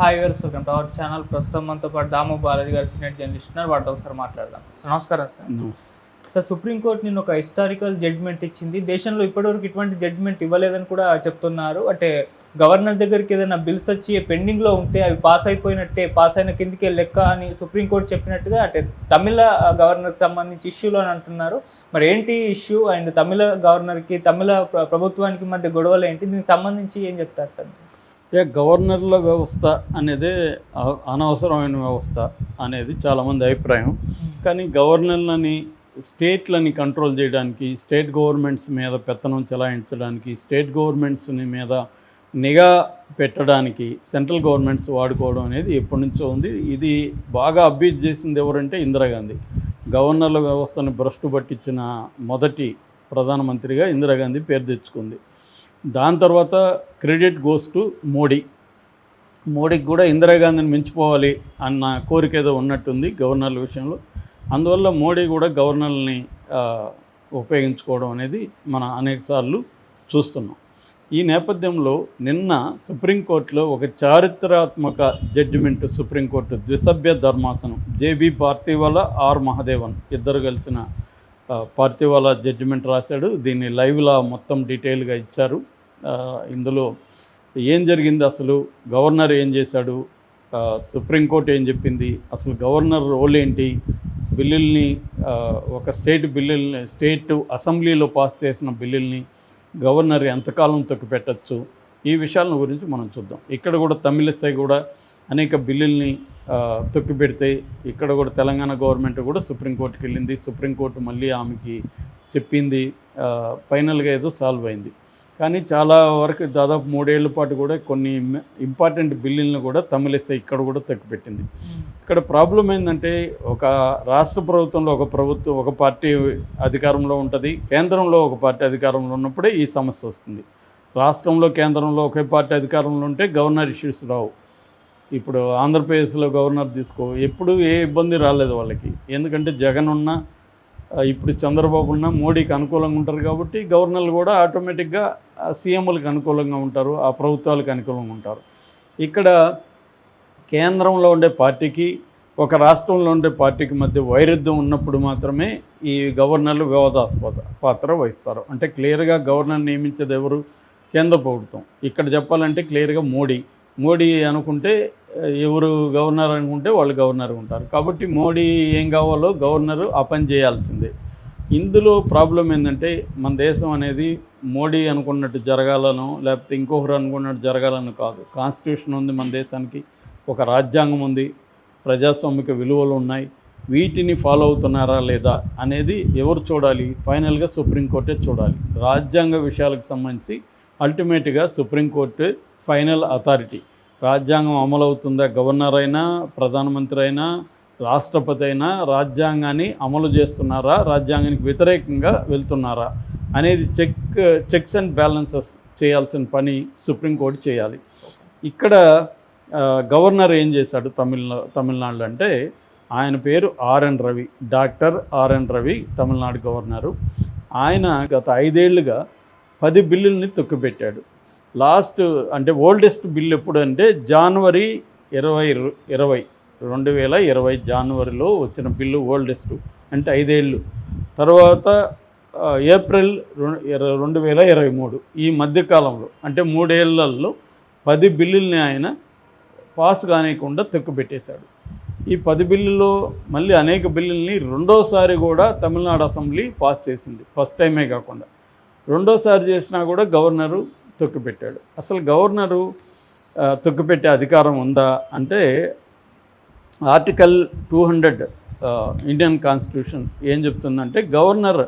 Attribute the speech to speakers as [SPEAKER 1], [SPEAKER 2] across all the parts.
[SPEAKER 1] Hi గారు welcome to our channel ప్రస్తుతం మనతో పాటు దాము బాలాజీ గారు సీనియర్ జర్నలిస్ట్ ఉన్నారు. వాటితో ఒకసారి మాట్లాడదాం. సార్ నమస్కారం సార్. సార్ సుప్రీంకోర్టు నిన్న ఒక హిస్టారికల్ జడ్జ్మెంట్ ఇచ్చింది. దేశంలో ఇప్పటివరకు ఇటువంటి జడ్జ్మెంట్ ఇవ్వలేదని కూడా చెప్తున్నారు. అంటే గవర్నర్ దగ్గరికి ఏదైనా బిల్స్ వచ్చి పెండింగ్లో ఉంటే అవి పాస్ అయిపోయినట్టే పాస్ అయిన కిందికే లెక్క అని సుప్రీంకోర్టు చెప్పినట్టుగా అంటే తమిళ గవర్నర్కి సంబంధించి ఇష్యూలు అని అంటున్నారు. మరి ఏంటి ఇష్యూ అండ్ తమిళ గవర్నర్కి తమిళ ప్ర- ప్రభుత్వానికి మధ్య గొడవలు ఏంటి? దీనికి సంబంధించి ఏం చెప్తారు సార్?
[SPEAKER 2] ఇక గవర్నర్ల వ్యవస్థ అనేది అనవసరమైన వ్యవస్థ అనేది చాలామంది అభిప్రాయం. కానీ గవర్నర్లని స్టేట్లని కంట్రోల్ చేయడానికి స్టేట్ గవర్నమెంట్స్ మీద పెత్తనం చెలాయించడానికి స్టేట్ గవర్నమెంట్స్ మీద నిఘా పెట్టడానికి సెంట్రల్ గవర్నమెంట్స్ వాడుకోవడం అనేది ఎప్పటి నుంచో ఉంది. ఇది బాగా అబ్యూజ్ చేసింది ఎవరంటే ఇందిరాగాంధీ. గవర్నర్ల వ్యవస్థను భ్రష్టు పట్టించిన మొదటి ప్రధానమంత్రిగా ఇందిరాగాంధీ పేరు తెచ్చుకుంది. దాని తర్వాత క్రెడిట్ గోస్ టు మోడీ. మోడీకి కూడా ఇందిరాగాంధీని మించిపోవాలి అన్న కోరిక ఏదో ఉన్నట్టుంది గవర్నర్ల విషయంలో. అందువల్ల మోడీ కూడా గవర్నర్ని ఉపయోగించుకోవడం అనేది మనం అనేకసార్లు చూస్తున్నాం. ఈ నేపథ్యంలో నిన్న సుప్రీంకోర్టులో ఒక చారిత్రాత్మక జడ్జిమెంట్ సుప్రీంకోర్టు ద్విసభ్య ధర్మాసనం జేబీ పార్థివాల ఆర్ మహదేవన్ ఇద్దరు కలిసిన పార్థివాల జడ్జిమెంట్ రాశాడు. దీన్ని లైవ్లా మొత్తం డీటెయిల్గా ఇచ్చారు. ఇందులో ఏం జరిగింది అసలు? గవర్నర్ ఏం చేశాడు? సుప్రీంకోర్టు ఏం చెప్పింది? అసలు గవర్నర్ రోల్ ఏంటి? బిల్లుల్ని ఒక స్టేట్ బిల్లుల్ని స్టేట్ అసెంబ్లీలో పాస్ చేసిన బిల్లుల్ని గవర్నర్ ఎంతకాలం తొక్కిపెట్టచ్చు? ఈ విషయాల గురించి మనం చూద్దాం. ఇక్కడ కూడా తమిళసై కూడా అనేక బిల్లుల్ని తొక్కిపెడితే ఇక్కడ కూడా తెలంగాణ గవర్నమెంట్ కూడా సుప్రీంకోర్టుకి వెళ్ళింది. సుప్రీంకోర్టు మళ్ళీ ఆమెకి చెప్పింది. ఫైనల్గా ఏదో సాల్వ్ అయింది. కానీ చాలా వరకు దాదాపు మూడేళ్ళ పాటు కూడా కొన్ని ఇంపార్టెంట్ బిల్లులను కూడా తమిళసై ఇక్కడ కూడా తొక్కిపెట్టింది. ఇక్కడ ప్రాబ్లం ఏంటంటే ఒక రాష్ట్ర ప్రభుత్వంలో ఒక ప్రభుత్వం ఒక పార్టీ అధికారంలో ఉంటుంది. కేంద్రంలో ఒక పార్టీ అధికారంలో ఉన్నప్పుడే ఈ సమస్య వస్తుంది. రాష్ట్రంలో కేంద్రంలో ఒకే పార్టీ అధికారంలో ఉంటే గవర్నర్ ఇష్యూస్ రావు. ఇప్పుడు ఆంధ్రప్రదేశ్లో గవర్నర్ తీసుకో ఎప్పుడు ఏ ఇబ్బంది రాలేదు వాళ్ళకి. ఎందుకంటే జగన్ ఉన్న ఇప్పుడు చంద్రబాబు ఉన్న మోడీకి అనుకూలంగా ఉంటారు కాబట్టి గవర్నర్లు కూడా ఆటోమేటిక్గా సీఎంలకు అనుకూలంగా ఉంటారు ఆ ప్రభుత్వాలకు అనుకూలంగా ఉంటారు. ఇక్కడ కేంద్రంలో ఉండే పార్టీకి ఒక రాష్ట్రంలో ఉండే పార్టీకి మధ్య వైరుధ్యం ఉన్నప్పుడు మాత్రమే ఈ గవర్నర్లు వివాదాస్పద పాత్ర వహిస్తారు. అంటే క్లియర్గా గవర్నర్ నియమించేది ఎవరు? కేంద్ర ప్రభుత్వం. ఇక్కడ చెప్పాలంటే క్లియర్గా మోడీ. మోడీ అనుకుంటే ఎవరు గవర్నర్ అనుకుంటే వాళ్ళు గవర్నర్ ఉంటారు. కాబట్టి మోడీ ఏం కావాలో గవర్నరు ఆ పని చేయాల్సిందే. ఇందులో ప్రాబ్లం ఏంటంటే మన దేశం అనేది మోడీ అనుకున్నట్టు జరగాలను లేకపోతే ఇంకొకరు అనుకున్నట్టు జరగాలను కాదు. కాన్స్టిట్యూషన్ ఉంది మన దేశానికి ఒక రాజ్యాంగం ఉంది ప్రజాస్వామిక విలువలు ఉన్నాయి. వీటిని ఫాలో అవుతున్నారా లేదా అనేది ఎవరు చూడాలి? ఫైనల్గా సుప్రీంకోర్టే చూడాలి. రాజ్యాంగ విషయాలకు సంబంధించి అల్టిమేట్గా సుప్రీంకోర్టు ఫైనల్ అథారిటీ. రాజ్యాంగం అమలవుతుందా? గవర్నర్ అయినా ప్రధానమంత్రి అయినా రాష్ట్రపతి అయినా రాజ్యాంగాన్ని అమలు చేస్తున్నారా? రాజ్యాంగానికి వ్యతిరేకంగా వెళ్తున్నారా? అనేది చెక్ చెక్స్ అండ్ బ్యాలెన్సెస్ చేయాల్సిన పని సుప్రీంకోర్టు చేయాలి. ఇక్కడ గవర్నర్ ఏం చేశాడు తమిళ తమిళనాడు అంటే ఆయన పేరు RN Ravi doctor RN Ravi Tamil Nadu governor. ఆయన గత ఐదేళ్ళుగా పది బిల్లుల్ని తొక్కిపెట్టాడు. లాస్ట్ అంటే ఓల్డెస్ట్ బిల్ ఎప్పుడు అంటే జనవరి ఇరవై ఇరవై రెండు వేల ఇరవై జనవరిలో వచ్చిన బిల్లు ఓల్డెస్ట్ అంటే ఐదేళ్ళు. తర్వాత ఏప్రిల్ రెండు వేల ఇరవై మూడు ఈ మధ్యకాలంలో అంటే మూడేళ్ళలో పది బిల్లుల్ని ఆయన పాస్ కానియకుండా తొక్కుపెట్టేశాడు ఈ పది బిల్లులో మళ్ళీ అనేక బిల్లుల్ని రెండోసారి కూడా తమిళనాడు అసెంబ్లీ పాస్ చేసింది ఫస్ట్ టైమే కాకుండా. రెండోసారి చేసినా కూడా గవర్నరు తొక్కిపెట్టాడు. అసలు గవర్నరు తొక్కుపెట్టే తొక్కిపెట్టే అధికారం ఉందా అంటే article two hundred Indian constitution ఏం చెప్తుందంటే గవర్నర్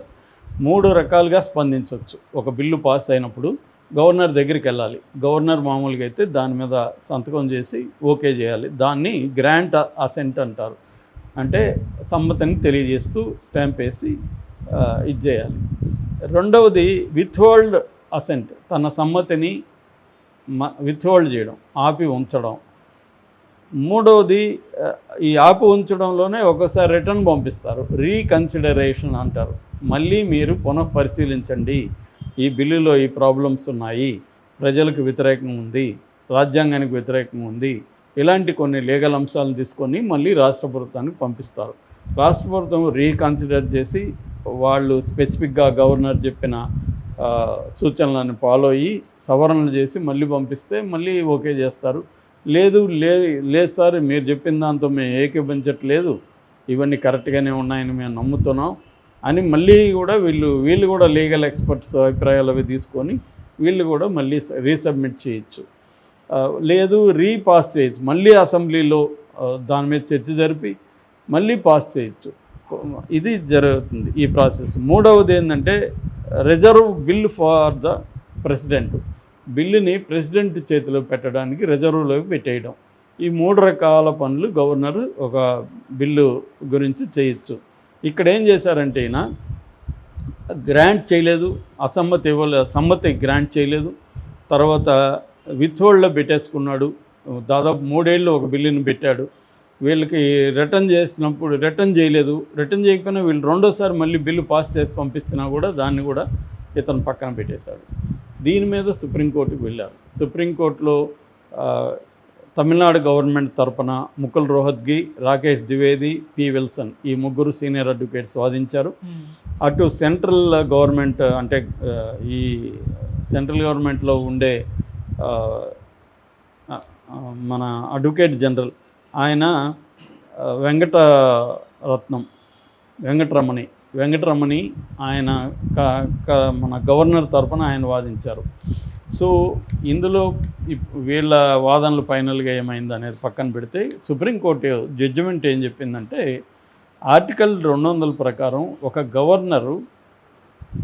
[SPEAKER 2] మూడు రకాలుగా స్పందించవచ్చు ఒక బిల్లు పాస్ అయినప్పుడు గవర్నర్ దగ్గరికి వెళ్ళాలి. గవర్నర్ మామూలుగా అయితే దాని మీద సంతకం చేసి ఓకే చేయాలి. దాన్ని గ్రాంట్ అసెంట్ అంటారు. అంటే సమ్మతిని తెలియజేస్తూ స్టాంప్ వేసి ఇది చేయాలి. రెండవది విత్ హోల్డ్ అసెంట్. తన సమ్మతిని విత్హోల్డ్ చేయడం ఆపి ఉంచడం. మూడవది ఈ ఆపు ఉంచడంలోనే ఒకసారి రిటర్న్ పంపిస్తారు. రీకన్సిడరేషన్ అంటారు. మళ్ళీ మీరు పునః పరిశీలించండి ఈ బిల్లులో ఈ ప్రాబ్లమ్స్ ఉన్నాయి. ప్రజలకు వ్యతిరేకంగా ఉంది. రాజ్యాంగానికి వ్యతిరేకంగా ఉంది. ఇలాంటి కొన్ని లీగల్ అంశాలను తీసుకొని మళ్ళీ రాష్ట్ర ప్రభుత్వానికి పంపిస్తారు. రాష్ట్ర ప్రభుత్వం రీకన్సిడర్ చేసి వాళ్ళు స్పెసిఫిక్గా గవర్నర్ చెప్పిన సూచనలను ఫాలో అయ్యి సవరణలు చేసి మళ్ళీ పంపిస్తే మళ్ళీ ఓకే చేస్తారు. లేదు లే లేదు సార్ మీరు చెప్పిన దాంతో మేము ఏకీభించట్లేదు ఇవన్నీ కరెక్ట్గానే ఉన్నాయని మేము నమ్ముతున్నాం అని మళ్ళీ కూడా వీళ్ళు వీళ్ళు కూడా లీగల్ ఎక్స్పర్ట్స్ అభిప్రాయాలు అవి తీసుకొని వీళ్ళు కూడా మళ్ళీ రీసబ్మిట్ చేయొచ్చు. లేదు రీపాస్ చేయొచ్చు. మళ్ళీ అసెంబ్లీలో దాని మీద చర్చ జరిపి మళ్ళీ పాస్ చేయొచ్చు. ఇది జరుగుతుంది ఈ ప్రాసెస్ మూడవది ఏంటంటే reserve bill for the president బిల్లుని ప్రెసిడెంట్ చేతిలో పెట్టడానికి రిజర్వ్లోకి పెట్టేయడం. ఈ మూడు రకాల పనులు గవర్నర్ ఒక బిల్లు గురించి చేయొచ్చు. ఇక్కడ ఏం చేశారంటే ఈయన గ్రాంట్ చేయలేదు అసమ్మతి ఇవ్వలేదు సమ్మతి గ్రాంట్ చేయలేదు. తర్వాత విత్హోల్డ్లో పెట్టేసుకున్నాడు. దాదాపు మూడేళ్ళు ఒక బిల్లుని పెట్టాడు. వీళ్ళకి రిటర్న్ చేసినప్పుడు రిటర్న్ చేయలేదు. రిటర్న్ చేయకపోయినా వీళ్ళు రెండోసారి మళ్ళీ బిల్లు పాస్ చేసి పంపిస్తున్నా కూడా దాన్ని కూడా ఇతను పక్కన పెట్టేశాడు. దీని మీద సుప్రీంకోర్టుకు వెళ్ళారు. సుప్రీంకోర్టులో తమిళనాడు గవర్నమెంట్ తరపున ముకుల్ రోహత్గి రాకేష్ ద్వివేది పి విల్సన్ ఈ ముగ్గురు సీనియర్ అడ్వకేట్స్ వాదించారు. అటు సెంట్రల్ గవర్నమెంట్ అంటే ఈ సెంట్రల్ గవర్నమెంట్లో ఉండే మన అడ్వకేట్ జనరల్ ఆయన వెంకట రత్నం వెంకటరమణి వెంకటరమణి ఆయన క- క- మన గవర్నర్ తరఫున ఆయన వాదించారు. సో ఇందులో ఇప్- వీళ్ళ వాదనలు ఫైనల్గా ఏమైంది అనేది పక్కన పెడితే సుప్రీంకోర్టు జడ్జిమెంట్ ఏం చెప్పిందంటే ఆర్టికల్ రెండు వందల ప్రకారం ఒక గవర్నరు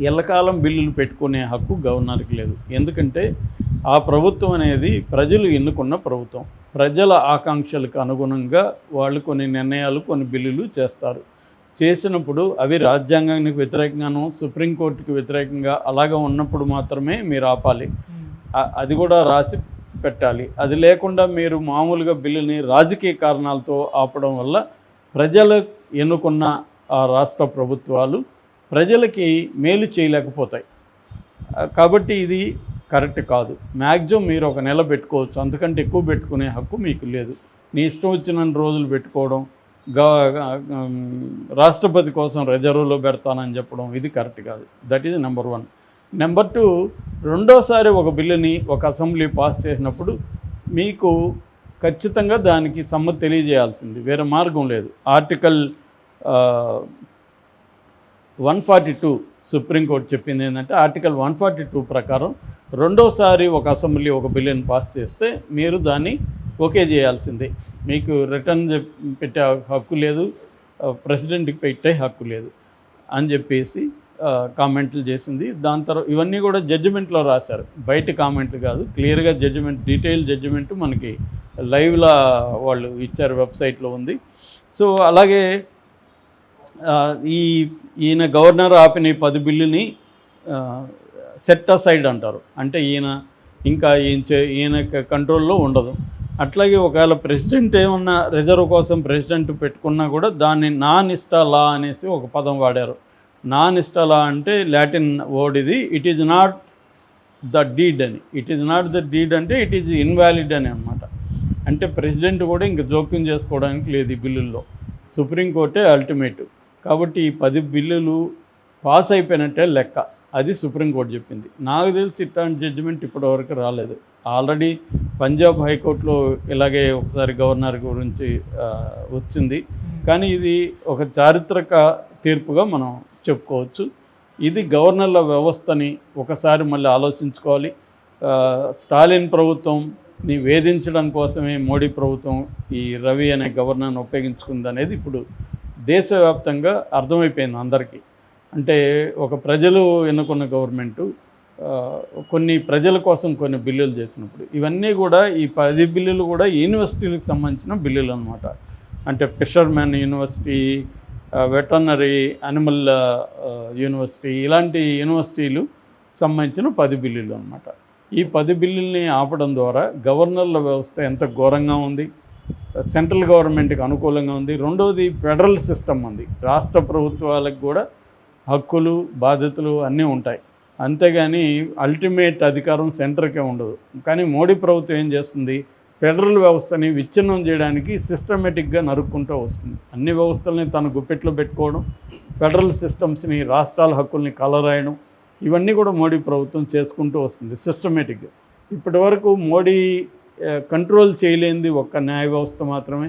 [SPEAKER 2] ఎల్లకాలం బిల్లులు పెట్టుకునే హక్కు గవర్నర్కి లేదు. ఎందుకంటే ఆ ప్రభుత్వం అనేది ప్రజలు ఎన్నుకున్న ప్రభుత్వం. ప్రజల ఆకాంక్షలకు అనుగుణంగా వాళ్ళు కొన్ని నిర్ణయాలు కొన్ని బిల్లులు చేస్తారు. చేసినప్పుడు అవి రాజ్యాంగానికి వ్యతిరేకంగాను సుప్రీంకోర్టుకి వ్యతిరేకంగా అలాగ ఉన్నప్పుడు మాత్రమే మీరు ఆపాలి. ఆ- అది కూడా రాసి పెట్టాలి. అది లేకుండా మీరు మామూలుగా బిల్లుని రాజకీయ కారణాలతో ఆపడం వల్ల ప్రజలు ఎన్నుకున్న ఆ రాష్ట్ర ప్రభుత్వాలు ప్రజలకి మేలు చేయలేకపోతాయి. కాబట్టి ఇది కరెక్ట్ కాదు. మ్యాక్సిమం మీరు ఒక నెల పెట్టుకోవచ్చు. అందుకంటే ఎక్కువ పెట్టుకునే హక్కు మీకు లేదు. నీ ఇష్టం వచ్చిన రోజులు పెట్టుకోవడం రాష్ట్రపతి కోసం రిజర్వ్లో పెడతానని చెప్పడం ఇది కరెక్ట్ కాదు. That is number one number two రెండోసారి ఒక బిల్లుని ఒక అసెంబ్లీ పాస్ చేసినప్పుడు మీకు ఖచ్చితంగా దానికి సమ్మతి తెలియజేయాల్సింది. వేరే మార్గం లేదు. Article one forty two supreme court చెప్పింది ఏంటంటే ఆర్టికల్ వన్ ఫార్టీ టూ ప్రకారం రెండోసారి ఒక అసెంబ్లీ ఒక బిల్లుని పాస్ చేస్తే మీరు దాన్ని ఓకే చేయాల్సిందే. మీకు రిటర్న్ పెట్టే హక్కు లేదు ప్రెసిడెంట్కి పెట్టే హక్కు లేదు అని చెప్పేసి కామెంట్లు చేసింది. దాని తర్వాత ఇవన్నీ కూడా జడ్జిమెంట్లో రాశారు. బయట కామెంట్లు కాదు క్లియర్గా జడ్జిమెంట్ డీటెయిల్ జడ్జిమెంట్ మనకి లైవ్లా వాళ్ళు ఇచ్చారు వెబ్సైట్లో ఉంది. సో అలాగే ఈ ఈయన గవర్నర్ ఆపిన ఈ పది బిల్లుని సెట్ అసైడ్ అంటారు. అంటే ఈయన ఇంకా ఈయన చే- ఈయన కంట్రోల్లో ఉండదు. అట్లాగే ఒకవేళ ప్రెసిడెంట్ ఏమన్నా రిజర్వ్ కోసం ప్రెసిడెంట్ పెట్టుకున్నా కూడా దాన్ని నాన్ ఇస్టా లా అనేసి ఒక పదం వాడారు. నాన్ ఇస్టా లా అంటే లాటిన్ వర్డ్ ఇది it is not the deed అని. It is not the deed అంటే ఇట్ ఈజ్ ఇన్వాలిడ్ అని అనమాట అంటే ప్రెసిడెంట్ కూడా ఇంక జోక్యం చేసుకోవడానికి లేదు ఈ బిల్లుల్లో. సుప్రీంకోర్టే అల్టిమేట్. కాబట్టి ఈ పది బిల్లులు పాస్ అయిపోయినట్టే లెక్క. అది సుప్రీంకోర్టు చెప్పింది. నాకు తెలిసి ఇట్లాంటి జడ్జిమెంట్ ఇప్పటివరకు రాలేదు. ఆల్రెడీ పంజాబ్ హైకోర్టులో ఇలాగే ఒకసారి గవర్నర్ గురించి వచ్చింది. కానీ ఇది ఒక చారిత్రక తీర్పుగా మనం చెప్పుకోవచ్చు. ఇది గవర్నర్ల వ్యవస్థని ఒకసారి మళ్ళీ ఆలోచించుకోవాలి. స్టాలిన్ స్టాలిన్ ప్రభుత్వంని వేధించడం కోసమే మోడీ ప్రభుత్వం ఈ రవి అనే గవర్నర్ను ఉపయోగించుకుంది అనేది ఇప్పుడు దేశవ్యాప్తంగా అర్థమైపోయింది అందరికీ. అంటే ఒక ప్రజలు ఎన్నుకున్న గవర్నమెంటు కొన్ని ప్రజల కోసం కొన్ని బిల్లులు చేసినప్పుడు ఇవన్నీ కూడా ఈ పది బిల్లులు కూడా యూనివర్సిటీలకు సంబంధించిన బిల్లులు అనమాట అంటే fishermen university veterinary animal university ఇలాంటి యూనివర్సిటీలు సంబంధించిన పది బిల్లులు అనమాట ఈ పది బిల్లుల్ని ఆపడం ద్వారా గవర్నర్ల వ్యవస్థ ఎంత ఘోరంగా ఉంది. సెంట్రల్ గవర్నమెంట్కి అనుకూలంగా ఉంది. రెండవది ఫెడరల్ సిస్టమ్ ఉంది. రాష్ట్ర ప్రభుత్వాలకు కూడా హక్కులు బాధ్యతలు అన్నీ ఉంటాయి. అంతేగాని అల్టిమేట్ అధికారం సెంటర్కే ఉండదు. కానీ మోడీ ప్రభుత్వం ఏం చేస్తుంది? ఫెడరల్ వ్యవస్థని విచ్ఛిన్నం చేయడానికి సిస్టమేటిక్గా నరుక్కుంటూ వస్తుంది. అన్ని వ్యవస్థల్ని తన గుప్పెట్లో పెట్టుకోవడం ఫెడరల్ సిస్టమ్స్ని రాష్ట్రాల హక్కుల్ని కలరాయడం ఇవన్నీ కూడా మోడీ ప్రభుత్వం చేసుకుంటూ వస్తుంది సిస్టమేటిక్గా. ఇప్పటి వరకు మోడీ కంట్రోల్ చేయలేనిది ఒక్క న్యాయ వ్యవస్థ మాత్రమే.